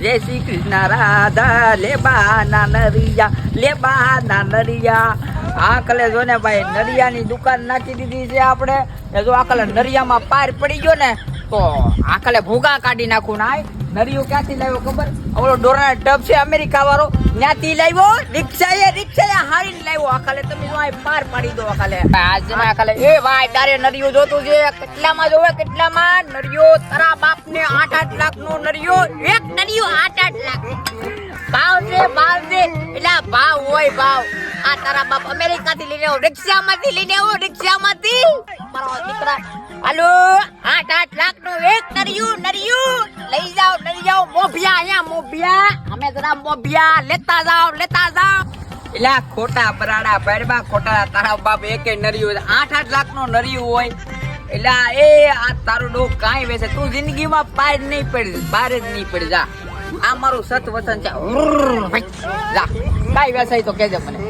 જય શ્રી કૃષ્ણ, રાધા લેબા ના નરિયા લેબા ના નરિયા. આ કલે જો ને ભાઈ નરિયાની દુકાન નાખી દીધી છે આપણે. જો આ કલે નરિયામાં પાર પડી ગયો ને તો આખલે ભૂગા કાઢી નાખું નાય. નરિયો ક્યાંથી લાવ્યો ખબર? ઓલો ડોરાના ટબ છે અમેરિકા વાળો ત્યાંથી લાવ્યો રિક્ષાએ રિક્ષાએ હારીને લાવ્યો. આખલે તમે જો પાર પાડી દો આખલે. આજે ને એ ભાઈ, તારે નરિયો જોતું છે. કેટલામાં જોવે? કેટલામાં? નરિયો તારા બાપ ને આઠ આઠ લાખ નો નરિયો. એક નરિયો આઠ આઠ લાખ. ભાવ છે ભાવ છે. એટલે ભાવ હોય ભાવ. આ તારા બાપ અમેરિકા થી લઈને આવો. રિક્ષામાંથી લઈને આવો રિક્ષા માંથી મારો દીકરા. હાલો, આઠ આઠ લાખ નો એક નરિયું નરિયું. લઈ જાઓ લઈ જાઓ. મોભિયા અહીંયા, મોભિયા. અમે જરા મોભિયા. લેતા જાઓ લેતા જાઓ. એલા, ખોટા બરાડા પાડવા ખોટા તારા બાપ એકે નરિયું આઠ આઠ લાખ નો નરિયું હોય. એટલે એ આ તારું ડોક કાંઈ વેસે તું જિંદગીમાં પાર નહીં પડી બહાર જ નહીં પડી જા. આ મારું સત વચન છે જા, કાંઈ વેસાય તો કહેજે મને.